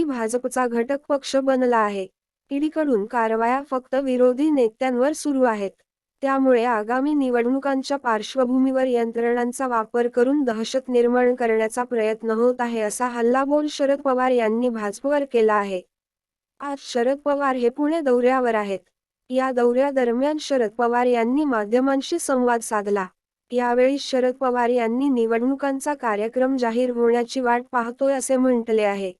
ED भाजपचा घटक पक्ष बनला आहे. ईडीकडून कारवाया फक्त विरोधी नेत्यांवर सुरू आहेत. त्यामुळे आगामी निवडणुकांच्या पार्श्वभूमीवर यंत्रणांचा वापर करून दहशत निर्माण करण्याचा प्रयत्न होत आहे असा हल्लाबोल शरद पवार यांनी भाजपवर केला आहे. आज शरद पवार हे पुणे दौऱ्यावर आहेत. या दौऱ्यादरम्यान शरद पवार यांनी माध्यमांशी संवाद साधला. यावेळी शरद पवार यांनी निवडणुकांचा कार्यक्रम जाहीर होण्याची वाट पाहतोय असे म्हटले आहे.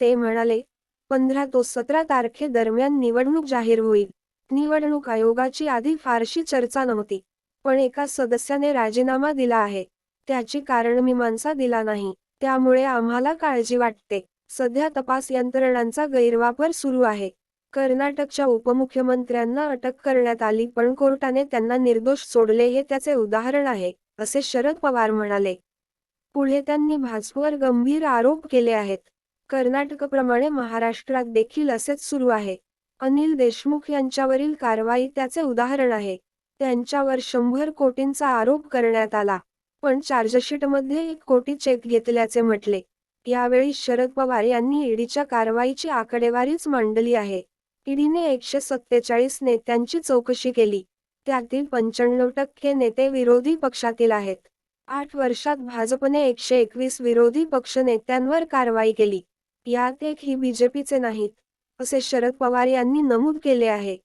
ते म्हणाले पंधरा तो सतरा तारखे दरम्यान निवडणूक जाहीर होईल. निवडणूक आयोगाची आधी फारशी चर्चा नव्हती पण एका सदस्याने राजीनामा दिला आहे. त्याची कारणमीमांसा दिला नाही त्यामुळे आम्हाला काळजी वाटते. सध्या तपास यंत्रणांचा गैरवापर सुरू आहे. कर्नाटकच्या उपमुख्यमंत्र्यांना अटक करण्यात आली पण कोर्टाने त्यांना निर्दोष सोडले हे त्याचे उदाहरण आहे असे शरद पवार म्हणाले. पुढे त्यांनी भाजपवर गंभीर आरोप केले आहेत. कर्नाटकप्रमाणे महाराष्ट्रात देखील असेच सुरू आहे. अनिल देशमुख यांच्यावरील कारवाई त्याचे उदाहरण आहे. त्यांच्यावर शंभर कोटींचा आरोप करण्यात आला. पण चार्जशीटमध्ये एक कोटी चेक घेतल्याचे म्हटले. यावेळी शरद पवार यांनी ईडीच्या कारवाईची आकडेवारीच मांडली आहे. ईडीने एकशे सत्तेचाळीस नेत्यांची चौकशी केली. त्यातील पंच्याण्णव टक्के नेते विरोधी पक्षातील आहेत. आठ वर्षात भाजपने एकशे एकवीस विरोधी पक्ष नेत्यांवर कारवाई केली. यात एकही बीजेपीचे नाहीत असे शरद पवार यांनी नमूद केले आहे.